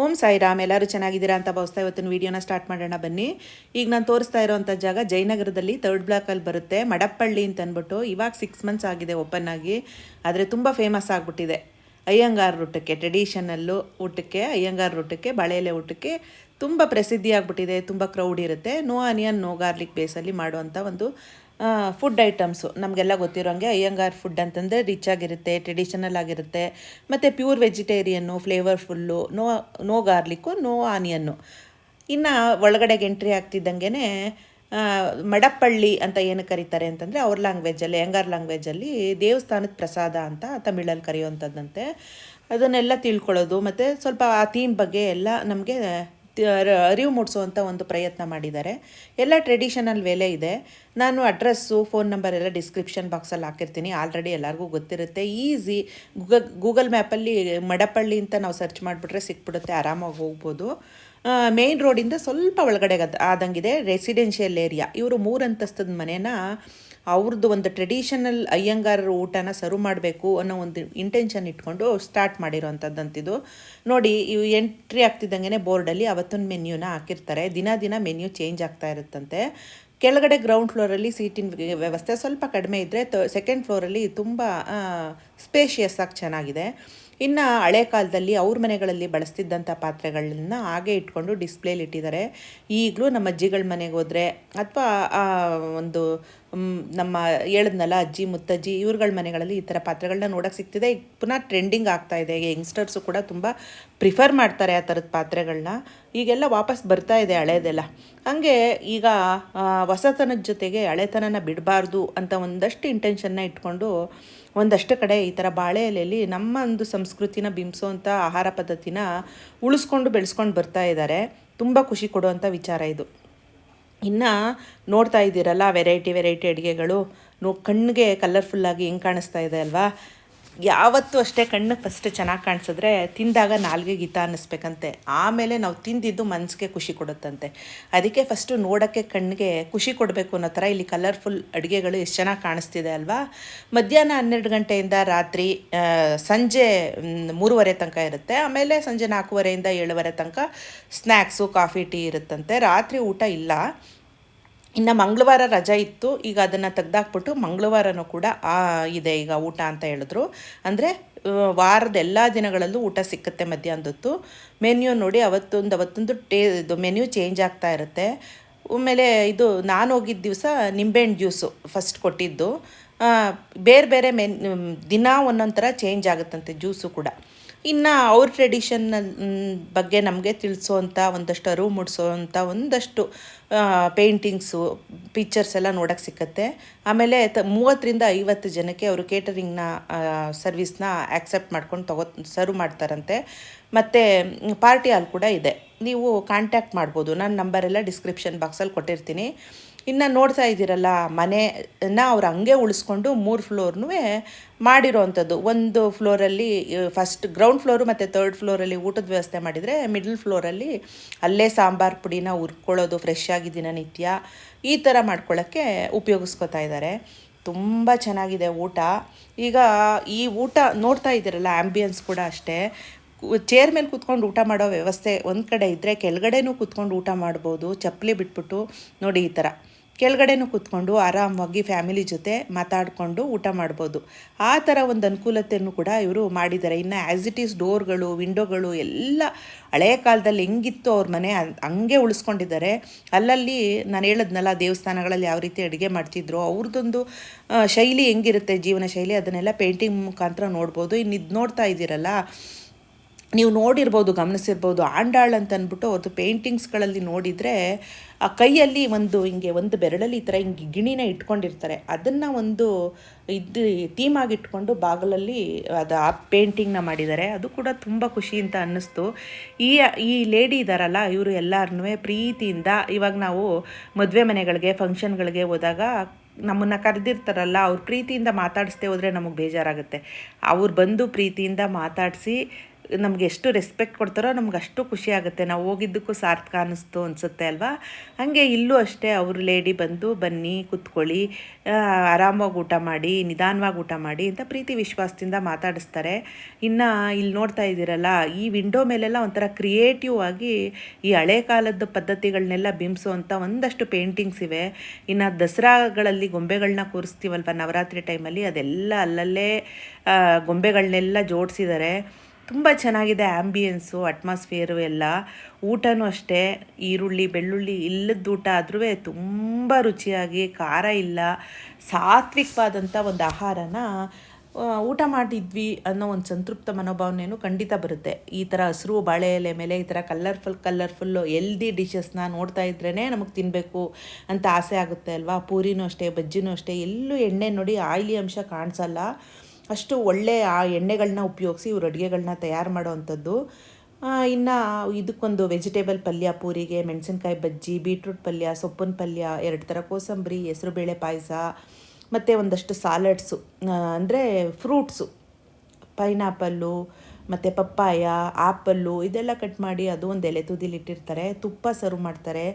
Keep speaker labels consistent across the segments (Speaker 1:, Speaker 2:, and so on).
Speaker 1: ಓಂ ಸಾಯಿರಾಮ್, ಎಲ್ಲರೂ ಚೆನ್ನಾಗಿದ್ದೀರಾ ಅಂತ ಭಾವಿಸ್ತಾ ಇವತ್ತಿನ ವೀಡಿಯೋನ ಸ್ಟಾರ್ಟ್ ಮಾಡೋಣ ಬನ್ನಿ. ಈಗ ನಾನು ತೋರಿಸ್ತಾ ಇರೋವಂಥ ಜಾಗ ಜಯನಗರದಲ್ಲಿ ತರ್ಡ್ ಬ್ಲಾಕಲ್ಲಿ ಬರುತ್ತೆ. ಮಡಪ್ಪಳ್ಳಿ ಅಂತ ಅಂದ್ಬಿಟ್ಟು ಇವಾಗ ಸಿಕ್ಸ್ ಮಂತ್ಸ್ ಆಗಿದೆ ಓಪನ್ ಆಗಿ. ಆದರೆ ತುಂಬ ಫೇಮಸ್ ಆಗಿಬಿಟ್ಟಿದೆ. ಅಯ್ಯಂಗಾರ್ ಊಟಕ್ಕೆ ಟ್ರೆಡಿಷನಲ್ಲು ಊಟಕ್ಕೆ, ಅಯ್ಯಂಗಾರ್ ಊಟಕ್ಕೆ, ಬಳೆಲೆ ಊಟಕ್ಕೆ ತುಂಬ ಪ್ರಸಿದ್ಧಿಯಾಗಿಬಿಟ್ಟಿದೆ, ತುಂಬ ಕ್ರೌಡ್ ಇರುತ್ತೆ. ನೋ ಆನಿಯನ್ ನೋ ಗಾರ್ಲಿಕ್ ಬೇಸಲ್ಲಿ ಮಾಡುವಂಥ ಒಂದು ಫುಡ್ ಐಟಮ್ಸು ನಮಗೆಲ್ಲ ಗೊತ್ತಿರೋಂಗೆ ಅಯ್ಯಂಗಾರ್ ಫುಡ್ ಅಂತಂದರೆ ರಿಚ್ ಆಗಿರುತ್ತೆ ಟ್ರೆಡಿಷನಲ್ ಆಗಿರುತ್ತೆ, ಮತ್ತು pure vegetarian flavourful no no garlic no onion ಇನ್ನು ಒಳಗಡೆಗೆ ಎಂಟ್ರಿ ಆಗ್ತಿದ್ದಂಗೆ ಮಡಪ್ಪಳ್ಳಿ ಅಂತ ಏನು ಕರೀತಾರೆ ಅಂತಂದರೆ ಅವ್ರ ಲ್ಯಾಂಗ್ವೇಜಲ್ಲಿ ಅಯ್ಯಂಗಾರ್ ಲ್ಯಾಂಗ್ವೇಜಲ್ಲಿ ದೇವಸ್ಥಾನದ ಪ್ರಸಾದ ಅಂತ ತಮಿಳಲ್ಲಿ ಕರೆಯುವಂಥದ್ದಂತೆ. ಅದನ್ನೆಲ್ಲ ತಿಳ್ಕೊಳ್ಳೋದು, ಮತ್ತು ಸ್ವಲ್ಪ ಆ ಥೀಮ್ ಬಗ್ಗೆ ಎಲ್ಲ ನಮಗೆ ಅರಿವು ಮೂಡಿಸುವಂಥ ಒಂದು ಪ್ರಯತ್ನ ಮಾಡಿದ್ದಾರೆ. ಎಲ್ಲ ಟ್ರೆಡಿಷನಲ್ ವೇಲೆ ಇದೆ. ನಾನು ಅಡ್ರೆಸ್ಸು ಫೋನ್ ನಂಬರ್ ಎಲ್ಲ ಡಿಸ್ಕ್ರಿಪ್ಷನ್ ಬಾಕ್ಸಲ್ಲಿ ಹಾಕಿರ್ತೀನಿ. ಆಲ್ರೆಡಿ ಎಲ್ಲರಿಗೂ ಗೊತ್ತಿರುತ್ತೆ. ಈಸಿ ಗೂಗಲ್ ಗೂಗಲ್ ಮ್ಯಾಪಲ್ಲಿ ಮಡಪಳ್ಳಿ ಅಂತ ನಾವು ಸರ್ಚ್ ಮಾಡಿಬಿಟ್ರೆ ಸಿಕ್ಬಿಡುತ್ತೆ. ಆರಾಮಾಗಿ ಹೋಗ್ಬೋದು. ಮೇಯ್ನ್ ರೋಡಿಂದ ಸ್ವಲ್ಪ ಒಳಗಡೆ ಆದಂಗಿದೆ. ರೆಸಿಡೆನ್ಷಿಯಲ್ ಏರಿಯಾ ಇವರು ಮೂರು ಅಂತಸ್ತದ ಮನೇನ ಅವ್ರದ್ದು ಒಂದು ಟ್ರೆಡಿಷನಲ್ ಅಯ್ಯಂಗಾರರ ಊಟನ ಸರ್ವ್ ಮಾಡಬೇಕು ಅನ್ನೋ ಒಂದು ಇಂಟೆನ್ಷನ್ ಇಟ್ಕೊಂಡು ಸ್ಟಾರ್ಟ್ ಮಾಡಿರೋವಂಥದ್ದಂತಿದು ನೋಡಿ, ಇವು ಎಂಟ್ರಿ ಆಗ್ತಿದ್ದಂಗೆ ಬೋರ್ಡಲ್ಲಿ ಅವತ್ತೊಂದು ಮೆನ್ಯೂನ ಹಾಕಿರ್ತಾರೆ. ದಿನ ದಿನ ಮೆನ್ಯೂ ಚೇಂಜ್ ಆಗ್ತಾ ಇರುತ್ತಂತೆ. ಕೆಳಗಡೆ ಗ್ರೌಂಡ್ ಫ್ಲೋರಲ್ಲಿ ಸೀಟಿನ ವ್ಯವಸ್ಥೆ ಸ್ವಲ್ಪ ಕಡಿಮೆ ಇದ್ದರೆ ತ ಸೆಕೆಂಡ್ ಫ್ಲೋರಲ್ಲಿ ತುಂಬ ಸ್ಪೇಷಿಯಸ್ ಆಗಿ ಚೆನ್ನಾಗಿದೆ. ಇನ್ನು ಹಳೆ ಕಾಲದಲ್ಲಿ ಅವ್ರ ಮನೆಗಳಲ್ಲಿ ಬಳಸ್ತಿದ್ದಂಥ ಪಾತ್ರೆಗಳನ್ನ ಹಾಗೆ ಇಟ್ಕೊಂಡು ಡಿಸ್ಪ್ಲೇಲಿ ಇಟ್ಟಿದ್ದಾರೆ. ಈಗಲೂ ನಮ್ಮ ಅಜ್ಜಿಗಳ ಮನೆಗೆ ಹೋದರೆ, ಅಥವಾ ಒಂದು ನಮ್ಮ ಹೇಳಿದ್ನಲ್ಲ ಅಜ್ಜಿ, ಮುತ್ತಜ್ಜಿ, ಇವ್ರುಗಳ ಮನೆಗಳಲ್ಲಿ ಈ ಥರ ಪಾತ್ರೆಗಳನ್ನ ನೋಡೋಕೆ ಸಿಗ್ತಿದೆ. ಈಗ ಪುನಃ ಟ್ರೆಂಡಿಂಗ್ ಆಗ್ತಾ ಇದೆ. ಯಂಗ್ಸ್ಟರ್ಸು ಕೂಡ ತುಂಬ ಪ್ರಿಫರ್ ಮಾಡ್ತಾರೆ ಆ ಥರದ ಪಾತ್ರೆಗಳನ್ನ ಈಗೆಲ್ಲ ವಾಪಸ್ ಬರ್ತಾ ಇದೆ ಹಳೆಯದೆಲ್ಲ ಹಾಗೆ ಈಗ ಹೊಸತನದ ಜೊತೆಗೆ ಹಳೆತನನ ಬಿಡಬಾರ್ದು ಅಂತ ಒಂದಷ್ಟು ಇಂಟೆನ್ಷನ್ನ ಇಟ್ಕೊಂಡು ಒಂದಷ್ಟು ಕಡೆ ಈ ಥರ ಬಾಳೆ ಎಲೆಯಲ್ಲಿ ನಮ್ಮ ಒಂದು ಸಂಸ್ಕೃತಿನ ಬಿಂಬಿಸೋವಂಥ ಆಹಾರ ಪದ್ಧತಿನ ಉಳಿಸ್ಕೊಂಡು ಬೆಳೆಸ್ಕೊಂಡು ಬರ್ತಾ ಇದ್ದಾರೆ. ತುಂಬ ಖುಷಿ ಕೊಡುವಂಥ ವಿಚಾರ ಇದು. ಇನ್ನು ನೋಡ್ತಾ ಇದ್ದೀರಲ್ಲ ವೆರೈಟಿ ವೆರೈಟಿ ಅಡುಗೆಗಳು. ನೋ ಕಣ್ಣಿಗೆ ಕಲರ್ಫುಲ್ಲಾಗಿ ಹೆಂಗೆ ಕಾಣಿಸ್ತಾ ಇದೆ ಅಲ್ವಾ? ಯಾವತ್ತೂ ಅಷ್ಟೇ ಕಣ್ಣು ಫಸ್ಟ್ ಚೆನ್ನಾಗಿ ಕಾಣಿಸಿದ್ರೆ ತಿಂದಾಗ ನಾಲ್ಗೆ ಗೀತ ಅನ್ನಿಸ್ಬೇಕಂತೆ. ಆಮೇಲೆ ನಾವು ತಿಂದಿದ್ದು ಮನಸ್ಸಿಗೆ ಖುಷಿ ಕೊಡುತ್ತಂತೆ. ಅದಕ್ಕೆ ಫಸ್ಟು ನೋಡೋಕ್ಕೆ ಕಣ್ಣಿಗೆ ಖುಷಿ ಕೊಡಬೇಕು ಅನ್ನೋ ಥರ ಇಲ್ಲಿ ಕಲರ್ಫುಲ್ ಅಡುಗೆಗಳು ಎಷ್ಟು ಚೆನ್ನಾಗಿ ಕಾಣಿಸ್ತಿದೆ ಅಲ್ವಾ? ಮಧ್ಯಾಹ್ನ ಹನ್ನೆರಡು ಗಂಟೆಯಿಂದ ರಾತ್ರಿ ಸಂಜೆ ಮೂರುವರೆ ತನಕ ಇರುತ್ತೆ. ಆಮೇಲೆ ಸಂಜೆ ನಾಲ್ಕೂವರೆಯಿಂದ ಏಳುವರೆ ತನಕ ಸ್ನ್ಯಾಕ್ಸು ಕಾಫಿ ಟೀ ಇರುತ್ತಂತೆ. ರಾತ್ರಿ ಊಟ ಇಲ್ಲ. ಇನ್ನು ಮಂಗಳವಾರ ರಜೆ ಇತ್ತು, ಈಗ ಅದನ್ನು ತೆಗ್ದಾಕ್ಬಿಟ್ಟು ಮಂಗಳವಾರನೂ ಕೂಡ ಇದೆ ಈಗ ಊಟ ಅಂತ ಹೇಳಿದ್ರು. ಅಂದರೆ ವಾರದ ಎಲ್ಲ ದಿನಗಳಲ್ಲೂ ಊಟ ಸಿಕ್ಕುತ್ತೆ ಮಧ್ಯಾಹ್ನದೊತ್ತು. ಮೆನ್ಯೂ ನೋಡಿ ಅವತ್ತೊಂದು ಅವತ್ತೊಂದು ಟೇ, ಇದು ಮೆನ್ಯೂ ಚೇಂಜ್ ಆಗ್ತಾ ಇರುತ್ತೆ. ಆಮೇಲೆ ಇದು ನಾನು ಹೋಗಿದ್ದ ದಿವಸ ನಿಂಬೆಹಣ್ಣು ಜ್ಯೂಸು ಫಸ್ಟ್ ಕೊಟ್ಟಿದ್ದು. ಬೇರೆ ಬೇರೆ ಮೆನ್ ದಿನ ಒಂದೊಂದು ಥರ ಚೇಂಜ್ ಆಗುತ್ತಂತೆ ಜ್ಯೂಸು ಕೂಡ. ಇನ್ನು ಅವ್ರ ಟ್ರೆಡಿಷನ್ ಬಗ್ಗೆ ನಮಗೆ ತಿಳಿಸೋವಂಥ ಒಂದಷ್ಟು, ಅರಿವು ಮೂಡಿಸೋವಂಥ ಒಂದಷ್ಟು ಪೇಂಟಿಂಗ್ಸು ಪಿಕ್ಚರ್ಸ್ ಎಲ್ಲ ನೋಡೋಕ್ಕೆ ಸಿಕ್ಕತ್ತೆ. ಆಮೇಲೆ ತ, ಮೂವತ್ತರಿಂದ ಐವತ್ತು ಜನಕ್ಕೆ ಅವರು ಕೇಟರಿಂಗ್ನ ಸರ್ವಿಸ್ನ ಆ್ಯಕ್ಸೆಪ್ಟ್ ಮಾಡ್ಕೊಂಡು ತಗೋ ಸರ್ವ್ ಮಾಡ್ತಾರಂತೆ. ಮತ್ತು ಪಾರ್ಟಿ ಹಾಲ್ ಕೂಡ ಇದೆ. ನೀವು ಕಾಂಟ್ಯಾಕ್ಟ್ ಮಾಡ್ಬೋದು. ನಾನು ನಂಬರೆಲ್ಲ ಡಿಸ್ಕ್ರಿಪ್ಷನ್ ಬಾಕ್ಸಲ್ಲಿ ಕೊಟ್ಟಿರ್ತೀನಿ. ಇನ್ನು ನೋಡ್ತಾ ಇದ್ದೀರಲ್ಲ ಮನೆನ ಅವ್ರು ಹಂಗೆ ಉಳಿಸ್ಕೊಂಡು ಮೂರು ಫ್ಲೋರ್ನೂ ಮಾಡಿರೋ ಅಂಥದ್ದು ಒಂದು ಫ್ಲೋರಲ್ಲಿ ಫಸ್ಟ್ ಗ್ರೌಂಡ್ ಫ್ಲೋರು ಮತ್ತು ತರ್ಡ್ ಫ್ಲೋರಲ್ಲಿ ಊಟದ ವ್ಯವಸ್ಥೆ ಮಾಡಿದರೆ ಮಿಡ್ಲ್ ಫ್ಲೋರಲ್ಲಿ ಅಲ್ಲೇ ಸಾಂಬಾರು ಪುಡಿನ ಹುರ್ಕೊಳ್ಳೋದು ಫ್ರೆಶ್ ಆಗಿ ದಿನನಿತ್ಯ ಈ ಥರ ಮಾಡ್ಕೊಳ್ಳೋಕ್ಕೆ ಉಪಯೋಗಿಸ್ಕೊತಾ ಇದ್ದಾರೆ ತುಂಬ ಚೆನ್ನಾಗಿದೆ ಊಟ. ಈಗ ಈ ಊಟ ನೋಡ್ತಾ ಇದ್ದೀರಲ್ಲ ಆ್ಯಂಬಿಯನ್ಸ್ ಕೂಡ ಅಷ್ಟೇ. ಚೇರ್ ಮೇಲೆ ಕೂತ್ಕೊಂಡು ಊಟ ಮಾಡೋ ವ್ಯವಸ್ಥೆ ಒಂದು ಕಡೆ ಇದ್ದರೆ ಕೆಳಗಡೆನೂ ಕೂತ್ಕೊಂಡು ಊಟ ಮಾಡ್ಬೋದು, ಚಪ್ಪಲಿ ಬಿಟ್ಬಿಟ್ಟು ನೋಡಿ ಈ ಥರ ಕೆಳಗಡೆನೂ ಕೂತ್ಕೊಂಡು ಆರಾಮವಾಗಿ ಫ್ಯಾಮಿಲಿ ಜೊತೆ ಮಾತಾಡಿಕೊಂಡು ಊಟ ಮಾಡ್ಬೋದು. ಆ ಥರ ಒಂದು ಅನುಕೂಲತೆಯನ್ನು ಕೂಡ ಇವರು ಮಾಡಿದ್ದಾರೆ. ಇನ್ನು ಆ್ಯಸ್ ಇಟ್ ಈಸ್ ಡೋರ್ಗಳು ವಿಂಡೋಗಳು ಎಲ್ಲ ಹಳೆಯ ಕಾಲದಲ್ಲಿ ಹೆಂಗಿತ್ತು ಅವ್ರ ಮನೆ ಹಂಗೆ ಉಳಿಸ್ಕೊಂಡಿದ್ದಾರೆ. ಅಲ್ಲಲ್ಲಿ ನಾನು ಹೇಳದ್ನಲ್ಲ ದೇವಸ್ಥಾನಗಳಲ್ಲಿ ಯಾವ ರೀತಿ ಅಡುಗೆ ಮಾಡ್ತಿದ್ರು ಅವ್ರದ್ದೊಂದು ಶೈಲಿ ಹೆಂಗಿರುತ್ತೆ, ಜೀವನ ಶೈಲಿ ಅದನ್ನೆಲ್ಲ ಪೇಂಟಿಂಗ್ ಮುಖಾಂತರ ನೋಡ್ಬೋದು. ಇನ್ನು ಇದು ನೋಡ್ತಾ ಇದ್ದೀರಲ್ಲ ನೀವು ನೋಡಿರ್ಬೋದು, ಗಮನಿಸಿರ್ಬೋದು, ಆಂಡಾಳ್ ಅಂತ ಅಂದ್ಬಿಟ್ಟು ಅವ್ರದ್ದು ಪೇಂಟಿಂಗ್ಸ್ಗಳಲ್ಲಿ ನೋಡಿದರೆ ಆ ಕೈಯಲ್ಲಿ ಒಂದು ಹಿಂಗೆ ಒಂದು ಬೆರಳಲ್ಲಿ ಈ ಥರ ಹಿಂಗೆ ಗಿಣಿನ ಇಟ್ಕೊಂಡಿರ್ತಾರೆ. ಅದನ್ನು ಒಂದು ಇದು ಥೀಮ್ ಆಗಿಟ್ಕೊಂಡು ಬಾಗಲಲ್ಲಿ ಅದು ಆ ಪೇಂಟಿಂಗ್ನ ಮಾಡಿದ್ದಾರೆ. ಅದು ಕೂಡ ತುಂಬ ಖುಷಿ ಅಂತ ಅನ್ನಿಸ್ತು. ಈ ಈ ಲೇಡಿ ಇದ್ದಾರಲ್ಲ ಇವರು ಎಲ್ಲರನ್ನೂ ಪ್ರೀತಿಯಿಂದ ಇವಾಗ ನಾವು ಮದುವೆ ಮನೆಗಳಿಗೆ, ಫಂಕ್ಷನ್ಗಳಿಗೆ ಹೋದಾಗ ನಮ್ಮನ್ನು ಕರೆದಿರ್ತಾರಲ್ಲ, ಅವ್ರ ಪ್ರೀತಿಯಿಂದ ಮಾತಾಡಿಸ್ದೆ ಹೋದರೆ ನಮಗೆ ಬೇಜಾರಾಗುತ್ತೆ. ಅವ್ರು ಬಂದು ಪ್ರೀತಿಯಿಂದ ಮಾತಾಡಿಸಿ ನಮಗೆ ಎಷ್ಟು ರೆಸ್ಪೆಕ್ಟ್ ಕೊಡ್ತಾರೋ ನಮ್ಗೆ ಅಷ್ಟು ಖುಷಿ ಆಗುತ್ತೆ. ನಾವು ಹೋಗಿದ್ದಕ್ಕೂ ಸಾರ್ಥಕ ಅನ್ನಿಸ್ತು ಅನಿಸುತ್ತೆ ಅಲ್ವಾ? ಹಾಗೆ ಇಲ್ಲೂ ಅಷ್ಟೇ ಅವರು ಲೇಡಿ ಬಂದು, ಬನ್ನಿ, ಕೂತ್ಕೊಳ್ಳಿ ಆರಾಮವಾಗಿ ಊಟ ಮಾಡಿ, ನಿಧಾನವಾಗಿ ಊಟ ಮಾಡಿ ಅಂತ ಪ್ರೀತಿ ವಿಶ್ವಾಸದಿಂದ ಮಾತಾಡಿಸ್ತಾರೆ. ಇನ್ನು ಇಲ್ಲಿ ನೋಡ್ತಾ ಇದ್ದೀರಲ್ಲ, ಈ ವಿಂಡೋ ಮೇಲೆಲ್ಲ ಒಂಥರ ಕ್ರಿಯೇಟಿವ್ ಆಗಿ ಈ ಹಳೆ ಕಾಲದ ಪದ್ಧತಿಗಳನ್ನೆಲ್ಲ ಬಿಂಬಿಸುವಂಥ ಒಂದಷ್ಟು ಪೇಂಟಿಂಗ್ಸ್ ಇವೆ. ಇನ್ನು ದಸರಾಗಳಲ್ಲಿ ಗೊಂಬೆಗಳನ್ನ ಕೂರಿಸ್ತೀವಲ್ವ ನವರಾತ್ರಿ ಟೈಮಲ್ಲಿ ಅದೆಲ್ಲ ಅಲ್ಲಲ್ಲೇ ಗೊಂಬೆಗಳನ್ನೆಲ್ಲ ಜೋಡಿಸಿದ್ದಾರೆ ತುಂಬ ಚೆನ್ನಾಗಿದೆ ಆ್ಯಂಬಿಯನ್ಸು ಅಟ್ಮಾಸ್ಫಿಯರು ಎಲ್ಲ. ಊಟನೂ ಅಷ್ಟೇ. ಈರುಳ್ಳಿ, ಬೆಳ್ಳುಳ್ಳಿ ಇಲ್ಲದ ಊಟ ಆದ್ರೂ ತುಂಬ ರುಚಿಯಾಗಿ, ಖಾರ ಇಲ್ಲ. ಸಾತ್ವಿಕವಾದಂಥ ಒಂದು ಆಹಾರನ ಊಟ ಮಾಡಿದ್ವಿ ಅನ್ನೋ ಒಂದು ಸಂತೃಪ್ತ ಮನೋಭಾವನೆಯೂ ಖಂಡಿತ ಬರುತ್ತೆ. ಈ ಥರ ಹಸಿರು ಬಾಳೆ ಎಲೆ ಮೇಲೆ ಈ ಥರ ಕಲರ್ಫುಲ್ ಕಲ್ಲರ್ಫುಲ್ಲು ಎಲ್ದಿ ಡಿಶಸ್ನ ನೋಡ್ತಾ ಇದ್ರೇ ನಮಗೆ ತಿನ್ನಬೇಕು ಅಂತ ಆಸೆ ಆಗುತ್ತೆ ಅಲ್ವಾ? ಪೂರಿನೂ ಅಷ್ಟೇ, ಬಜ್ಜಿನೂ ಅಷ್ಟೇ. ಎಲ್ಲೂ ಎಣ್ಣೆ ನೋಡಿ ಆಯಿಲಿ ಅಂಶ ಕಾಣಿಸಲ್ಲ. ಅಷ್ಟು ಒಳ್ಳೆ ಆ ಎಣ್ಣೆಗಳನ್ನ ಉಪಯೋಗಿಸಿ, ಇವ್ರು ಅಡುಗೆಗಳನ್ನ ತಯಾರು ಮಾಡೋವಂಥದ್ದು ಇನ್ನು ಇದಕ್ಕೊಂದು ವೆಜಿಟೇಬಲ್ ಪಲ್ಯ, ಪೂರಿಗೆ, ಮೆಣಸಿನ್ಕಾಯಿ ಬಜ್ಜಿ, ಬೀಟ್ರೂಟ್ ಪಲ್ಯ, ಸೊಪ್ಪಿನ ಪಲ್ಯ, ಎರಡು ಥರ ಕೋಸಂಬರಿ ಹೆಸರುಬೇಳೆ ಪಾಯಸ, ಮತ್ತು ಒಂದಷ್ಟು ಸಾಲಡ್ಸು. ಅಂದರೆ ಫ್ರೂಟ್ಸು. ಪೈನಾಪಲ್ಲು, ಮತ್ತು ಪಪ್ಪಾಯ, ಆಪಲ್ಲು, ಇದೆಲ್ಲ ಕಟ್ ಮಾಡಿ ಅದು ಒಂದು ಎಲೆ ತುದಿಲಿಟ್ಟಿರ್ತಾರೆ ತುಪ್ಪ ಸರ್ವ್ ಮಾಡ್ತಾರೆ.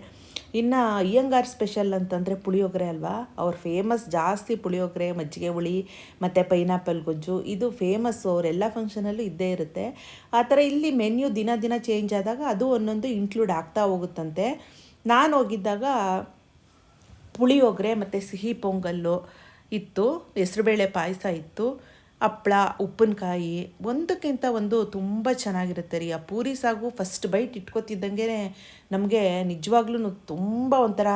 Speaker 1: ಇನ್ನು ಅಯ್ಯಂಗಾರ್ ಸ್ಪೆಷಲ್ ಅಂತಂದರೆ ಪುಳಿಯೋಗರೆ ಅಲ್ವಾ? ಅವ್ರು ಫೇಮಸ್ ಜಾಸ್ತಿ ಪುಳಿಯೋಗರೆ, ಮಜ್ಜಿಗೆ ಹುಳಿ, ಮತ್ತು ಪೈನಾಪಲ್ ಗೊಜ್ಜು, ಇದು ಫೇಮಸ್ಸು ಅವರೆಲ್ಲ ಫಂಕ್ಷನಲ್ಲೂ ಇದ್ದೇ ಇರುತ್ತೆ. ಆ ಥರ ಇಲ್ಲಿ ಮೆನ್ಯೂ ದಿನ ದಿನ ಚೇಂಜ್ ಆದಾಗ ಅದು ಒಂದೊಂದು ಇನ್ಕ್ಲೂಡ್ ಆಗ್ತಾ ಹೋಗುತ್ತಂತೆ. ನಾನು ಹೋಗಿದ್ದಾಗ ಪುಳಿಯೋಗರೆ ಮತ್ತು ಸಿಹಿ ಪೊಂಗಲ್ಲು ಇತ್ತು, ಹೆಸರುಬೇಳೆ ಪಾಯಸ ಇತ್ತು. ಹಪ್ಳ ಉಪ್ಪಿನಕಾಯಿ, ಒಂದಕ್ಕಿಂತ ಒಂದು ತುಂಬ ಚೆನ್ನಾಗಿರುತ್ತೆ ರೀ. ಆ ಪೂರಿ ಸಾಗು ಫಸ್ಟ್ ಬೈಟ್ ಇಟ್ಕೊತಿದ್ದಂಗೆ ನಮಗೆ ನಿಜವಾಗ್ಲೂ ತುಂಬ ಒಂಥರ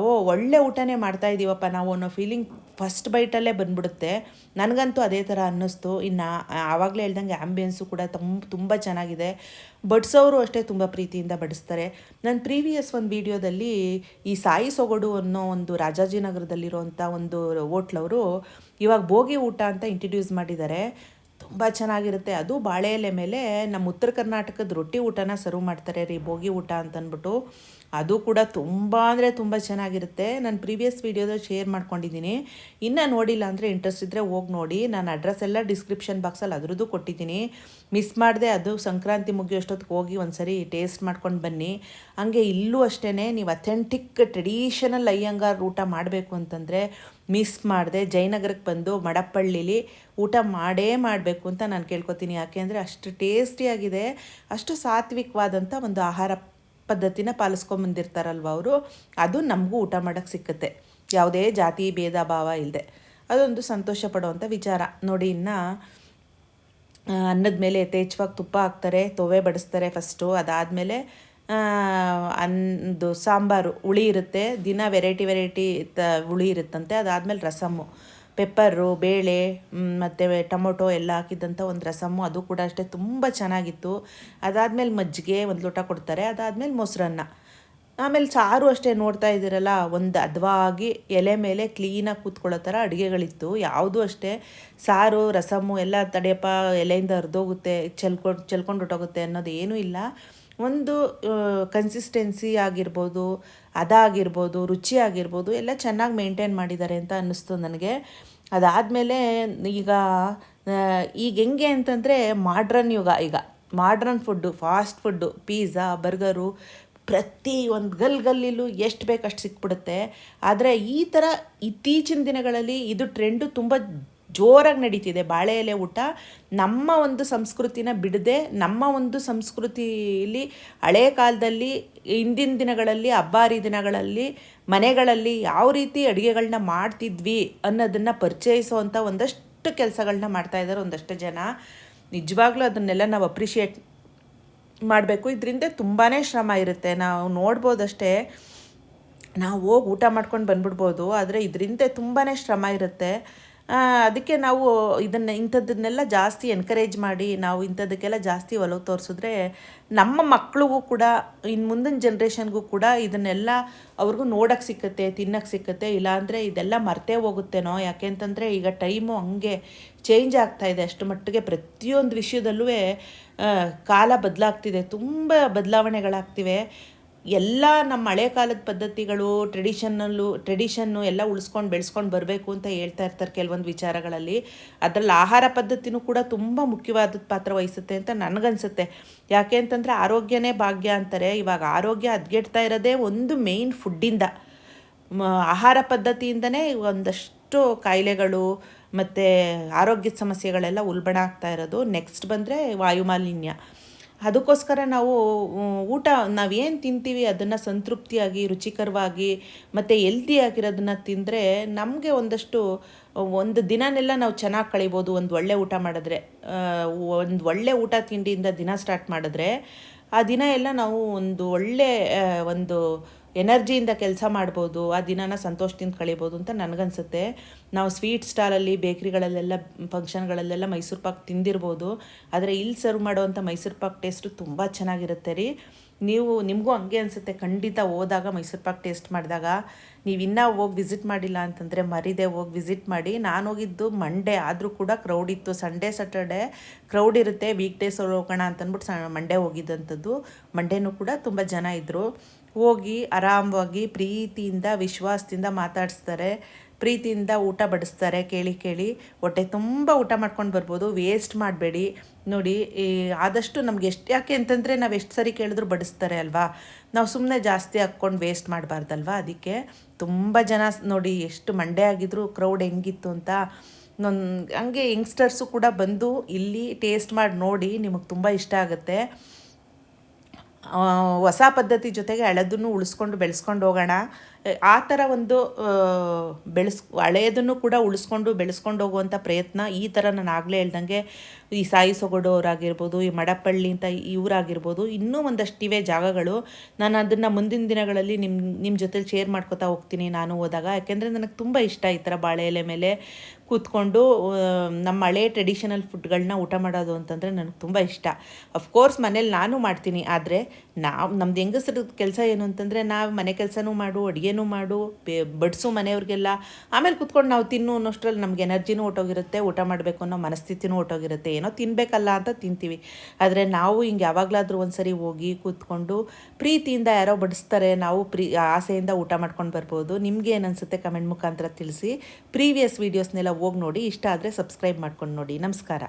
Speaker 1: ಓ, ಒಳ್ಳೆ ಊಟನೇ ಮಾಡ್ತಾ ಇದ್ದೀವಪ್ಪ ನಾವು ಅನ್ನೋ ಫೀಲಿಂಗ್ ಫಸ್ಟ್ ಬೈಟಲ್ಲೇ ಬಂದ್ಬಿಡುತ್ತೆ. ನನಗಂತೂ ಅದೇ ಥರ ಅನ್ನಿಸ್ತು. ಇನ್ನು ಆವಾಗಲೇ ಹೇಳ್ದಂಗೆ ಆ್ಯಂಬಿಯನ್ಸು ಕೂಡ ತುಂಬ ತುಂಬ ಚೆನ್ನಾಗಿದೆ. ಬಡಿಸೋರು ಅಷ್ಟೇ ತುಂಬ ಪ್ರೀತಿಯಿಂದ ಬಡಿಸ್ತಾರೆ. ನನ್ನ ಪ್ರೀವಿಯಸ್ ಒಂದು ವಿಡಿಯೋದಲ್ಲಿ ಈ ಸಾಯಿ ಸೊಗಡು ಅನ್ನೋ ಒಂದು ರಾಜಾಜಿನಗರದಲ್ಲಿರುವಂಥ ಒಂದು ಹೋಟ್ಲವರು ಇವಾಗ ಭೋಗಿ ಊಟ ಅಂತ ಇಂಟ್ರಡ್ಯೂಸ್ ಮಾಡಿದ್ದಾರೆ. ತುಂಬ ಚೆನ್ನಾಗಿರುತ್ತೆ. ಅದು ಬಾಳೆ ಎಲೆ ಮೇಲೆ ನಮ್ಮ ಉತ್ತರ ಕರ್ನಾಟಕದ ರೊಟ್ಟಿ ಊಟನ ಸರ್ವ್ ಮಾಡ್ತಾರೆ ರೀ ಭೋಗಿ ಊಟ ಅಂತ ಅಂದ್ಬಿಟ್ಟು ಅದು ಕೂಡ ತುಂಬ ಅಂದರೆ ತುಂಬ ಚೆನ್ನಾಗಿರುತ್ತೆ. ನಾನು ಪ್ರೀವಿಯಸ್ ವೀಡಿಯೋದಲ್ಲಿ ಶೇರ್ ಮಾಡ್ಕೊಂಡಿದ್ದೀನಿ. ಇನ್ನೂ ನೋಡಿಲ್ಲ ಅಂದರೆ ಇಂಟ್ರೆಸ್ಟ್ ಇದ್ದರೆ ಹೋಗಿ ನೋಡಿ. ನಾನು ಅಡ್ರೆಸ್ ಎಲ್ಲ ಡಿಸ್ಕ್ರಿಪ್ಷನ್ ಬಾಕ್ಸಲ್ಲಿ ಅದ್ರದ್ದು ಕೊಟ್ಟಿದ್ದೀನಿ. ಮಿಸ್ ಮಾಡಿದೆ ಅದು ಸಂಕ್ರಾಂತಿ ಮುಗಿಯೋಷ್ಟೊತ್ತಿಗೆ ಹೋಗಿ ಒಂದ್ಸರಿ ಟೇಸ್ಟ್ ಮಾಡ್ಕೊಂಡು ಬನ್ನಿ. ಹಂಗೆ ಇಲ್ಲೂ ಅಷ್ಟೇ ನೀವು ಅಥೆಂಟಿಕ್ ಟ್ರೆಡಿಷನಲ್ ಅಯ್ಯಂಗಾರ್ ಊಟ ಮಾಡಬೇಕು ಅಂತಂದರೆ ಮಿಸ್ ಮಾಡಿದೆ ಜಯನಗರಕ್ಕೆ ಬಂದು ಮಡಪ್ಪಳ್ಳಿಲಿ ಊಟ ಮಾಡೇ ಮಾಡಬೇಕು ಅಂತ ನಾನು ಕೇಳ್ಕೊತೀನಿ. ಯಾಕೆ ಅಷ್ಟು ಟೇಸ್ಟಿಯಾಗಿದೆ ಅಷ್ಟು ಸಾತ್ವಿಕವಾದಂಥ ಒಂದು ಆಹಾರ ಪದ್ಧತಿನ ಪಾಲಿಸ್ಕೊಂಬಂದಿರ್ತಾರಲ್ವ ಅವರು, ಅದು ನಮಗೂ ಊಟ ಮಾಡೋಕ್ಕೆ ಸಿಕ್ಕುತ್ತೆ. ಯಾವುದೇ ಜಾತಿ, ಭೇದ, ಭಾವ ಇಲ್ಲದೆ ಅದೊಂದು ಸಂತೋಷ ಪಡುವಂಥ ವಿಚಾರ. ನೋಡಿ, ಇನ್ನು ಅನ್ನದ ಮೇಲೆ ಯಥೇಚ್ಛವಾಗಿ ತುಪ್ಪ ಹಾಕ್ತಾರೆ, ತೊವೆ ಬಡಿಸ್ತಾರೆ ಫಸ್ಟು ಅದಾದಮೇಲೆ ಅನ್ನದು ಸಾಂಬಾರು, ಹುಳಿ ಇರುತ್ತೆ. ದಿನ ವೆರೈಟಿ ವೆರೈಟಿ ತ ಹುಳಿ ಇರುತ್ತಂತೆ. ಅದಾದಮೇಲೆ ರಸಮ್ಮು. ಪೆಪ್ಪರು, ಬೇಳೆ ಮತ್ತು ಟೊಮೊಟೊ ಎಲ್ಲ ಹಾಕಿದ್ದಂಥ ಒಂದು ರಸಮ್ಮು, ಅದು ಕೂಡ ಅಷ್ಟೇ ತುಂಬ ಚೆನ್ನಾಗಿತ್ತು. ಅದಾದಮೇಲೆ ಮಜ್ಜಿಗೆ ಒಂದು ಲೋಟ ಕೊಡ್ತಾರೆ. ಅದಾದಮೇಲೆ ಮೊಸರನ್ನ. ಆಮೇಲೆ ಸಾರು ಅಷ್ಟೇ ನೋಡ್ತಾ ಇದ್ದೀರಲ್ಲ, ಒಂದು ಹದವಾಗಿ ಎಲೆ ಮೇಲೆ ಕ್ಲೀನಾಗಿ ಕೂತ್ಕೊಳ್ಳೋ ಥರ ಅಡುಗೆಗಳಿತ್ತು. ಯಾವುದೂ ಅಷ್ಟೇ. ಸಾರು, ರಸಮ್ಮು ಎಲ್ಲ ತಡೆಯಪ್ಪ ಎಲೆಯಿಂದ ಹರಿದೋಗುತ್ತೆ ಚೆಲ್ಕೊಂಡು ಚೆಲ್ಕೊಂಡು ಹೊಟ್ಟೋಗುತ್ತೆ ಅನ್ನೋದು ಏನೂ ಇಲ್ಲ. ಒಂದು ಕನ್ಸಿಸ್ಟೆನ್ಸಿ ಆಗಿರ್ಬೋದು, ಅದಾಗಿರ್ಬೋದು ರುಚಿ ಆಗಿರ್ಬೋದು ಎಲ್ಲ ಚೆನ್ನಾಗಿ ಮೇಂಟೈನ್ ಮಾಡಿದ್ದಾರೆ ಅಂತ ಅನ್ನಿಸ್ತು ನನಗೆ. ಅದಾದಮೇಲೆ ಈಗ ಈಗ ಹೆಂಗೆ ಅಂತಂದರೆ ಮಾಡ್ರನ್ ಯುಗ ಈಗ. Modern food fast food pizza burger ಪ್ರತಿ ಒಂದು ಗಲ್ ಗಲ್ಲಿಲೂ ಎಷ್ಟು ಬೇಕಷ್ಟು ಸಿಕ್ಬಿಡುತ್ತೆ. ಆದರೆ ಈ ಥರ ಇತ್ತೀಚಿನ ದಿನಗಳಲ್ಲಿ ಇದು ಟ್ರೆಂಡು ತುಂಬ ಜೋರಾಗಿ ನಡೀತಿದೆ. ಬಾಳೆ ಎಲೆ ಊಟ ನಮ್ಮ ಒಂದು ಸಂಸ್ಕೃತಿನ ಬಿಡದೆ, ನಮ್ಮ ಒಂದು ಸಂಸ್ಕೃತಿಲಿ ಹಳೆ ಕಾಲದಲ್ಲಿ, ಹಿಂದಿನ ದಿನಗಳಲ್ಲಿ ಹಬ್ಬ ದಿನಗಳಲ್ಲಿ, ಮನೆಗಳಲ್ಲಿ ಯಾವ ರೀತಿ ಅಡುಗೆಗಳನ್ನ ಮಾಡ್ತಿದ್ವಿ ಅನ್ನೋದನ್ನು ಪರಿಚಯಿಸುವಂಥ ಒಂದಷ್ಟು ಕೆಲಸಗಳನ್ನ ಮಾಡ್ತಾ ಇದ್ದಾರೆ ಒಂದಷ್ಟು ಜನ. ನಿಜವಾಗ್ಲೂ ಅದನ್ನೆಲ್ಲ ನಾವು ಅಪ್ರಿಷಿಯೇಟ್ ಮಾಡಬೇಕು. ಇದರಿಂದ ತುಂಬಾ ಶ್ರಮ ಇರುತ್ತೆ. ನಾವು ನೋಡ್ಬೋದಷ್ಟೇ, ನಾವು ಹೋಗಿ ಊಟ ಮಾಡ್ಕೊಂಡು ಬಂದ್ಬಿಡ್ಬೋದು. ಆದರೆ ಇದರಿಂದ ತುಂಬಾ ಶ್ರಮ ಇರುತ್ತೆ. ಅದಕ್ಕೆ ನಾವು ಇದನ್ನು ಇಂಥದ್ದನ್ನೆಲ್ಲ ಜಾಸ್ತಿ ಎನ್ಕರೇಜ್ ಮಾಡಿ ನಾವು ಇಂಥದಕ್ಕೆಲ್ಲ ಜಾಸ್ತಿ ಒಲವು ತೋರಿಸಿದ್ರೆ ನಮ್ಮ ಮಕ್ಳಿಗೂ ಕೂಡ ಇನ್ನು ಮುಂದಿನ ಜನ್ರೇಷನ್ಗೂ ಕೂಡ ಇದನ್ನೆಲ್ಲ ಅವ್ರಿಗೂ ನೋಡೋಕ್ಕೆ ಸಿಕ್ಕತ್ತೆ ತಿನ್ನೋಕ್ಕೆ ಸಿಕ್ಕತ್ತೆ. ಇಲ್ಲಾಂದರೆ ಇದೆಲ್ಲ ಮರ್ತೇ ಹೋಗುತ್ತೇನೋ? ಯಾಕೆಂತಂದರೆ ಈಗ ಟೈಮು ಹಂಗೆ ಚೇಂಜ್ ಆಗ್ತಾ ಇದೆ. ಅಷ್ಟು ಮಟ್ಟಿಗೆ ಪ್ರತಿಯೊಂದು ವಿಷಯದಲ್ಲೂ ಕಾಲ ಬದಲಾಗ್ತಿದೆ. ತುಂಬ ಬದಲಾವಣೆಗಳಾಗ್ತಿವೆ. ಎಲ್ಲ ನಮ್ಮ ಹಳೆ ಕಾಲದ ಪದ್ಧತಿಗಳು ಟ್ರೆಡಿಷನಲ್ಲು ಟ್ರೆಡಿಷನ್ನು ಎಲ್ಲ ಉಳಿಸ್ಕೊಂಡು ಬೆಳೆಸ್ಕೊಂಡು ಬರಬೇಕು ಅಂತ ಹೇಳ್ತಾ ಇರ್ತಾರೆ ಕೆಲವೊಂದು ವಿಚಾರಗಳಲ್ಲಿ. ಅದರಲ್ಲಿ ಆಹಾರ ಪದ್ಧತಿನೂ ಕೂಡ ತುಂಬ ಮುಖ್ಯವಾದ ಪಾತ್ರ ವಹಿಸುತ್ತೆ ಅಂತ ನನಗನ್ಸುತ್ತೆ. ಯಾಕೆ ಅಂತಂದರೆ ಆರೋಗ್ಯನೇ ಭಾಗ್ಯ ಅಂತಾರೆ. ಇವಾಗ ಆರೋಗ್ಯ ಹದ್ಗೆಡ್ತಾ ಇರೋದೇ ಒಂದು ಮೇಯ್ನ್ ಫುಡ್ಡಿಂದ ಆಹಾರ ಪದ್ಧತಿಯಿಂದನೇ ಒಂದಷ್ಟು ಕಾಯಿಲೆಗಳು ಮತ್ತು ಆರೋಗ್ಯದ ಸಮಸ್ಯೆಗಳೆಲ್ಲ ಉಲ್ಬಣ ಆಗ್ತಾ ಇರೋದು. ನೆಕ್ಸ್ಟ್ ಬಂದರೆ ವಾಯುಮಾಲಿನ್ಯ. ಅದಕ್ಕೋಸ್ಕರ ನಾವು ಊಟ ನಾವೇನು ತಿಂತೀವಿ ಅದನ್ನು ಸಂತೃಪ್ತಿಯಾಗಿ, ರುಚಿಕರವಾಗಿ, ಮತ್ತು ಎಲ್ದಿಯಾಗಿರೋದನ್ನ ತಿಂದರೆ ನಮಗೆ ಒಂದಷ್ಟು, ಒಂದು ದಿನನೆಲ್ಲ ನಾವು ಚೆನ್ನಾಗಿ ಕಳಿಬೋದು, ಒಂದು ಒಳ್ಳೆ ಊಟ ಮಾಡಿದ್ರೆ. ಒಂದು ಒಳ್ಳೆ ಊಟ ತಿಂಡಿಯಿಂದ ದಿನ ಸ್ಟಾರ್ಟ್ ಮಾಡಿದ್ರೆ ಆ ದಿನ ಎಲ್ಲ ನಾವು ಒಂದು ಒಳ್ಳೆ ಒಂದು ಎನರ್ಜಿಯಿಂದ ಕೆಲಸ ಮಾಡ್ಬೋದು, ಆ ದಿನನ ಸಂತೋಷದಿಂದ ಕಳಿಬೋದು ಅಂತ ನನಗನ್ಸುತ್ತೆ. ನಾವು ಸ್ವೀಟ್ ಸ್ಟಾಲಲ್ಲಿ ಬೇಕ್ರಿಗಳಲ್ಲೆಲ್ಲ, ಫಂಕ್ಷನ್ಗಳಲ್ಲೆಲ್ಲ ಮೈಸೂರು ಪಾಕ್ ತಿಂದಿರ್ಬೋದು. ಆದರೆ ಇಲ್ಲಿ ಸರ್ವ್ ಮಾಡುವಂಥ ಮೈಸೂರು ಪಾಕ್ ಟೇಸ್ಟು ತುಂಬ ಚೆನ್ನಾಗಿರುತ್ತೆ ರೀ. ನೀವು, ನಿಮಗೂ ಹಂಗೆ ಅನಿಸುತ್ತೆ. ಖಂಡಿತ ಹೋದಾಗ ಮೈಸೂರು ಪಾಕ್ ಟೇಸ್ಟ್ ಮಾಡಿದಾಗ. ನೀವು ಇನ್ನೂ ಹೋಗಿ ವಿಸಿಟ್ ಮಾಡಿಲ್ಲ ಅಂತಂದರೆ ಮರಿದೆ ಹೋಗಿ ವಿಸಿಟ್ ಮಾಡಿ. ನಾನು ಹೋಗಿದ್ದು ಮಂಡೇ, ಆದರೂ ಕೂಡ ಕ್ರೌಡ್ ಇತ್ತು. ಸಂಡೇ ಸ್ಯಾಟರ್ಡೆ ಕ್ರೌಡ್ ಇರುತ್ತೆ. ವೀಕ್ ಡೇಸ್ ಹೋಗೋಣ ಅಂತಂದ್ಬಿಟ್ಟು ಸ, ಮಂಡೇ ಹೋಗಿದ್ದಂಥದ್ದು. ಮಂಡೇನೂ ಕೂಡ ತುಂಬ ಜನ ಇದ್ದರು ಹೋಗಿ ಆರಾಮವಾಗಿ ಪ್ರೀತಿಯಿಂದ, ವಿಶ್ವಾಸದಿಂದ ಮಾತಾಡಿಸ್ತಾರೆ. ಪ್ರೀತಿಯಿಂದ ಊಟ ಬಡಿಸ್ತಾರೆ, ಕೇಳಿ ಕೇಳಿ. ಹೊಟ್ಟೆ ತುಂಬ ಊಟ ಮಾಡ್ಕೊಂಡು ಬರ್ಬೋದು. ವೇಸ್ಟ್ ಮಾಡಬೇಡಿ. ನೋಡಿ, ಈ ಆದಷ್ಟು ನಮ್ಗೆ ಎಷ್ಟು, ಯಾಕೆ ಅಂತಂದರೆ ನಾವು ಎಷ್ಟು ಸರಿ ಕೇಳಿದ್ರು ಬಡಿಸ್ತಾರೆ ಅಲ್ವಾ? ನಾವು ಸುಮ್ಮನೆ ಜಾಸ್ತಿ ಹಾಕ್ಕೊಂಡು ವೇಸ್ಟ್ ಮಾಡಬಾರ್ದಲ್ವಾ? ಅದಕ್ಕೆ ತುಂಬ ಜನ ನೋಡಿ, ಎಷ್ಟು ಮಂಡೆ ಆಗಿದ್ರು ಕ್ರೌಡ್ ಹೆಂಗಿತ್ತು ಅಂತ ನನ್ನ ಹಂಗೆ ಯಂಗ್ಸ್ಟರ್ಸು ಕೂಡ ಬಂದು ಇಲ್ಲಿ ಟೇಸ್ಟ್ ಮಾಡಿ ನೋಡಿ ನಿಮಗೆ ತುಂಬ ಇಷ್ಟ ಆಗುತ್ತೆ. ಹೊಸ ಪದ್ಧತಿ ಜೊತೆಗೆ ಹಳೆದನ್ನು ಉಳಿಸ್ಕೊಂಡು ಬೆಳೆಸ್ಕೊಂಡು ಹೋಗೋಣ. ಆ ಥರ ಒಂದು ಬೆಳೆಸ್, ಹಳೆಯದನ್ನು ಕೂಡ ಉಳಿಸ್ಕೊಂಡು ಬೆಳೆಸ್ಕೊಂಡು ಹೋಗುವಂಥ ಪ್ರಯತ್ನ ಈ ಥರ ನಾನು ಆಗಲೇ ಹೇಳ್ದಂಗೆ ಈ ಸಾಯಿ ಸೊಗಡು ಅವರಾಗಿರ್ಬೋದು, ಈ ಮಡಪಳ್ಳಿ ಅಂತ ಇವರಾಗಿರ್ಬೋದು ಇನ್ನೂ ಒಂದಷ್ಟಿವೆ ಜಾಗಗಳು. ನಾನು ಅದನ್ನು ಮುಂದಿನ ದಿನಗಳಲ್ಲಿ ನಿಮ್ಮ ನಿಮ್ಮ ಜೊತೆಲಿ ಶೇರ್ ಮಾಡ್ಕೋತಾ ಹೋಗ್ತೀನಿ ನಾನು ಹೋದಾಗ. ಯಾಕೆಂದರೆ ನನಗೆ ತುಂಬ ಇಷ್ಟ ಈ ಥರ ಬಾಳೆ ಎಲೆ ಮೇಲೆ. ಕೂತ್ಕೊಂಡು ನಮ್ಮ ಹಳೆ ಟ್ರೆಡಿಷನಲ್ ಫುಡ್ಗಳನ್ನ ಊಟ ಮಾಡೋದು ಅಂತಂದರೆ ನನಗೆ ತುಂಬ ಇಷ್ಟ. ಅಫ್ಕೋರ್ಸ್ ಮನೇಲಿ ನಾನು ಮಾಡ್ತೀನಿ. ಆದರೆ ನಾವು, ನಮ್ದು ಹೆಂಗಸ್ರ ಕೆಲಸ ಏನು ಅಂತಂದರೆ ನಾವು ಮನೆ ಕೆಲಸನೂ ಮಾಡು, ಅಡುಗೆನೂ ಮಾಡು ಬಡಿಸು ಮನೆಯವ್ರಿಗೆಲ್ಲ. ಆಮೇಲೆ ಕೂತ್ಕೊಂಡು ನಾವು ತಿನ್ನು ಅನ್ನೋಷ್ಟರಲ್ಲಿ ನಮ್ಗೆ ಎನರ್ಜಿನೂ ಹೊಟ್ಟೋಗಿರುತ್ತೆ ಊಟ ಮಾಡಬೇಕು ಅನ್ನೋ ಮನಸ್ಥಿತಿನೂ ಹೊಟ್ಟೋಗಿರುತ್ತೆ ಏನೋ ತಿನ್ನಬೇಕಲ್ಲ ಅಂತ ತಿಂತೀವಿ. ಆದರೆ ನಾವು ಹಿಂಗೆ ಯಾವಾಗಲಾದರೂ ಒಂದು ಸರಿ ಹೋಗಿ ಕೂತ್ಕೊಂಡು ಪ್ರೀತಿಯಿಂದ ಯಾರೋ ಬಡಿಸ್ತಾರೆ, ನಾವು ಪ್ರೀ, ಆಸೆಯಿಂದ ಊಟ ಮಾಡ್ಕೊಂಡು ಬರ್ಬೋದು. ನಿಮಗೆ ಏನು ಅನಿಸುತ್ತೆ ಕಮೆಂಟ್ ಮುಖಾಂತರ ತಿಳಿಸಿ. ಪ್ರೀವಿಯಸ್ ವೀಡಿಯೋಸ್ನೆಲ್ಲ ಹೋಗಿ ನೋಡಿ ಇಷ್ಟ ಆದರೆ ಸಬ್ಸ್ಕ್ರೈಬ್ ಮಾಡ್ಕೊಂಡು ನೋಡಿ. ನಮಸ್ಕಾರ.